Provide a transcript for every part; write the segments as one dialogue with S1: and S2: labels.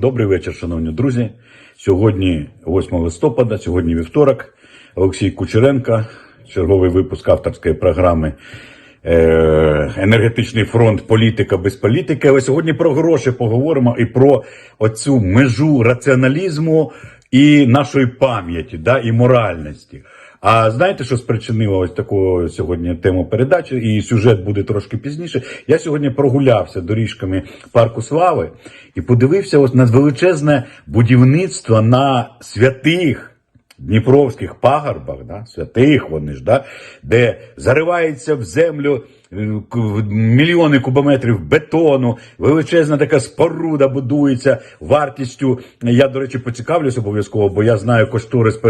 S1: Добрий вечір, шановні друзі. Сьогодні 8 листопада, сьогодні вівторок. Олексій Кучеренко, черговий випуск авторської програми е, Енергетичний фронт Політика без політики. Але сьогодні про гроші поговоримо і про оцю межу раціоналізму і нашої пам'яті, да, і моральності. А знаєте, що спричинило ось таку сьогодні тему передачі, і сюжет буде трошки пізніше. Я сьогодні прогулявся доріжками парку Слави і подивився ось на величезне будівництво на святих Дніпровських пагорбах, да, святих вони ж, да, де заривається в землю е, мільйони кубометрів бетону, величезна така споруда будується вартістю. Я, до речі, поцікавлюсь обов'язково, бо я знаю кошторис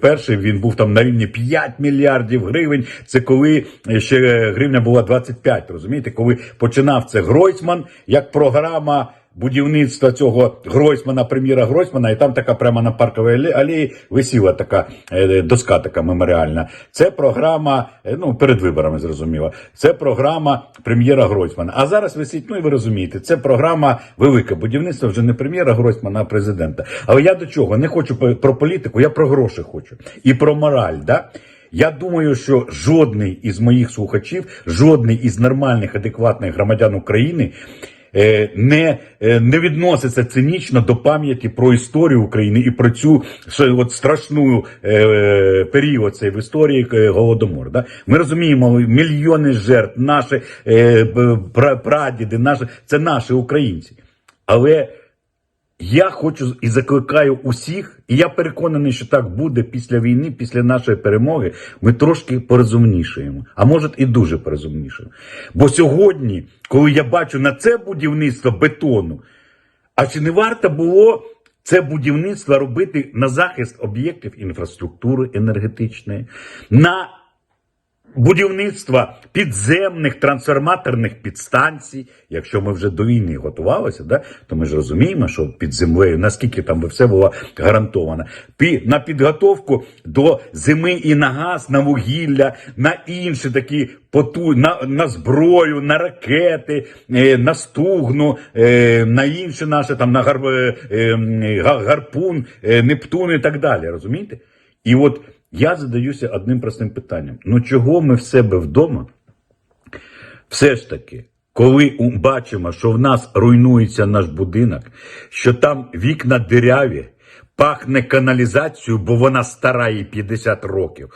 S1: перший, він був там на рівні 5 мільярдів гривень. Це коли ще гривня була 25, розумієте, коли починав це Гройсман як програма будівництва цього Гройсмана, прем'єра Гройсмана, і там така прямо на парковій але- алеї висіла така е, доска така меморіальна. Це програма, е, ну перед виборами зрозуміло. Це програма прем'єра Гройсмана. А зараз висить, ну і ви розумієте, це програма велике будівництво вже не прем'єра Гройсмана, а президента. Але я до чого не хочу про політику, я про гроші хочу і про мораль. Да? Я думаю, що жодний із моїх слухачів, жодний із нормальних, адекватних громадян України е, не, е, не відноситься цинічно до пам'яті про історію України і про цю от страшну е, період цей в історії е, голодомор. Да? Ми розуміємо мільйони жертв, наші е, прадіди, наші це наші українці. Але я хочу і закликаю усіх, і я переконаний, що так буде після війни, після нашої перемоги. Ми трошки порозумнішаємо, а може і дуже порозумнішаємо. Бо сьогодні, коли я бачу на це будівництво бетону, а чи не варто було це будівництво робити на захист об'єктів інфраструктури енергетичної, на будівництва підземних трансформаторних підстанцій. Якщо ми вже до війни готувалися, да, то ми ж розуміємо, що під землею, наскільки там би все було гарантовано. Пі- на підготовку до зими і на газ, на вугілля, на інші такі поту, на, на зброю, на ракети, е, на стугну, е, на інші наші там на гар, е, гарпун, е, Нептун і так далі. Розумієте? І от я задаюся одним простим питанням: ну чого ми в себе вдома? Все ж таки, коли бачимо, що в нас руйнується наш будинок, що там вікна диряві, пахне каналізацією, бо вона стара їй 50 років,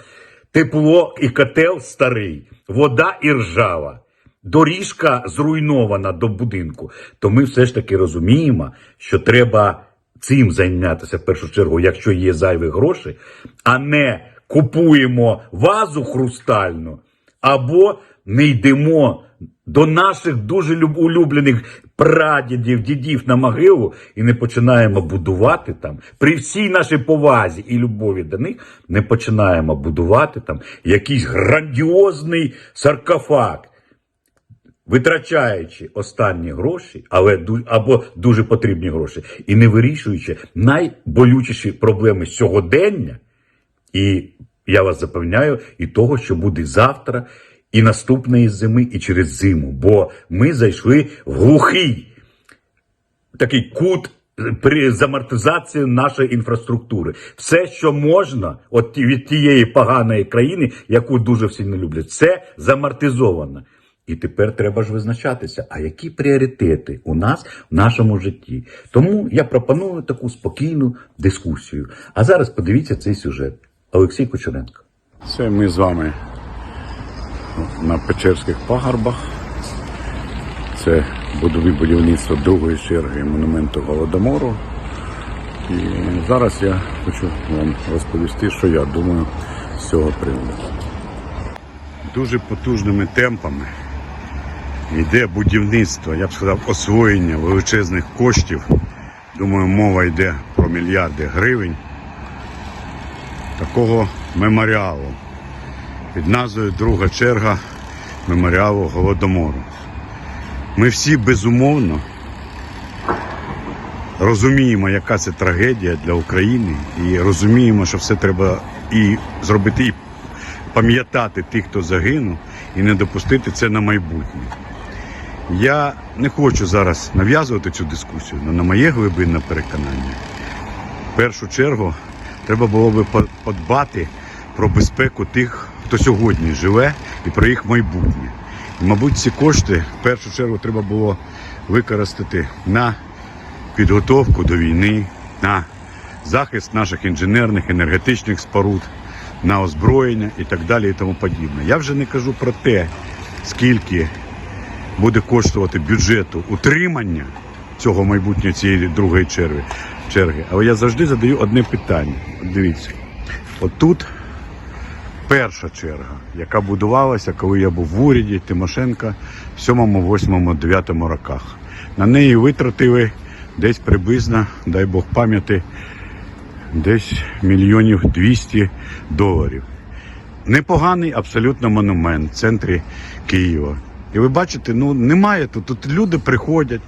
S1: тепло і котел старий, вода і ржава. Доріжка зруйнована до будинку, то ми все ж таки розуміємо, що треба цим зайнятися в першу чергу, якщо є зайві гроші, а не купуємо вазу хрустальну або не йдемо до наших дуже улюблених прадідів, дідів на могилу і не починаємо будувати там. При всій нашій повазі і любові до них, не починаємо будувати там якийсь грандіозний саркофаг витрачаючи останні гроші, але або дуже потрібні гроші, і не вирішуючи найболючіші проблеми сьогодення, і я вас запевняю, і того, що буде завтра, і наступної зими, і через зиму. Бо ми зайшли в глухий такий кут при з амортизацією нашої інфраструктури. Все, що можна, от від тієї поганої країни, яку дуже всі не люблять, це замортизовано. І тепер треба ж визначатися, а які пріоритети у нас в нашому житті. Тому я пропоную таку спокійну дискусію. А зараз подивіться цей сюжет. Олексій Кучеренко.
S2: Це ми з вами на Печерських пагорбах. Це будові будівництво другої черги монументу Голодомору. І зараз я хочу вам розповісти, що я думаю з цього приводу. Дуже потужними темпами йде будівництво, я б сказав, освоєння величезних коштів. Думаю, мова йде про мільярди гривень такого меморіалу під назвою Друга черга меморіалу Голодомору. Ми всі безумовно розуміємо, яка це трагедія для України, і розуміємо, що все треба і зробити, і пам'ятати тих, хто загинув, і не допустити це на майбутнє.
S1: Я не хочу зараз нав'язувати цю дискусію, але на моє глибинне переконання, в першу чергу треба було би подбати про безпеку тих, хто сьогодні живе, і про їх майбутнє. І, мабуть, ці кошти в першу чергу треба було використати на підготовку до війни, на захист наших інженерних, енергетичних споруд, на озброєння і так далі і тому подібне. Я вже не кажу про те, скільки буде коштувати бюджету утримання цього майбутнього цієї другої черги. черги. Але я завжди задаю одне питання. Дивіться, от тут перша черга, яка будувалася, коли я був в уряді Тимошенка в 7, 8, 9 роках. На неї витратили десь приблизно, дай Бог пам'яті, десь мільйонів 200 доларів. Непоганий абсолютно монумент в центрі Києва. І ви бачите, ну немає тут. Тут люди приходять.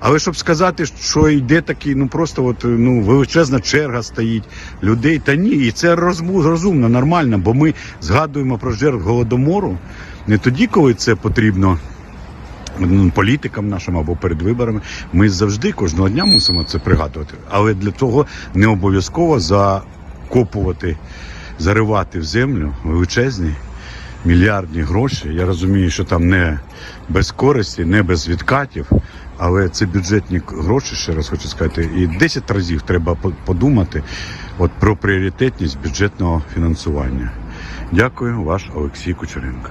S1: Але щоб сказати, що йде такий, ну просто от, ну, величезна черга стоїть людей, та ні, і це розумно, нормально, бо ми згадуємо про жертв голодомору не тоді, коли це потрібно ну, політикам нашим або перед виборами. Ми завжди кожного дня мусимо це пригадувати. Але для того не обов'язково закопувати, заривати в землю величезні мільярдні гроші. Я розумію, що там не без користі, не без відкатів, але це бюджетні гроші, ще раз хочу сказати. І 10 разів треба по- подумати от про пріоритетність бюджетного фінансування. Дякую, ваш Олексій Кучеренко.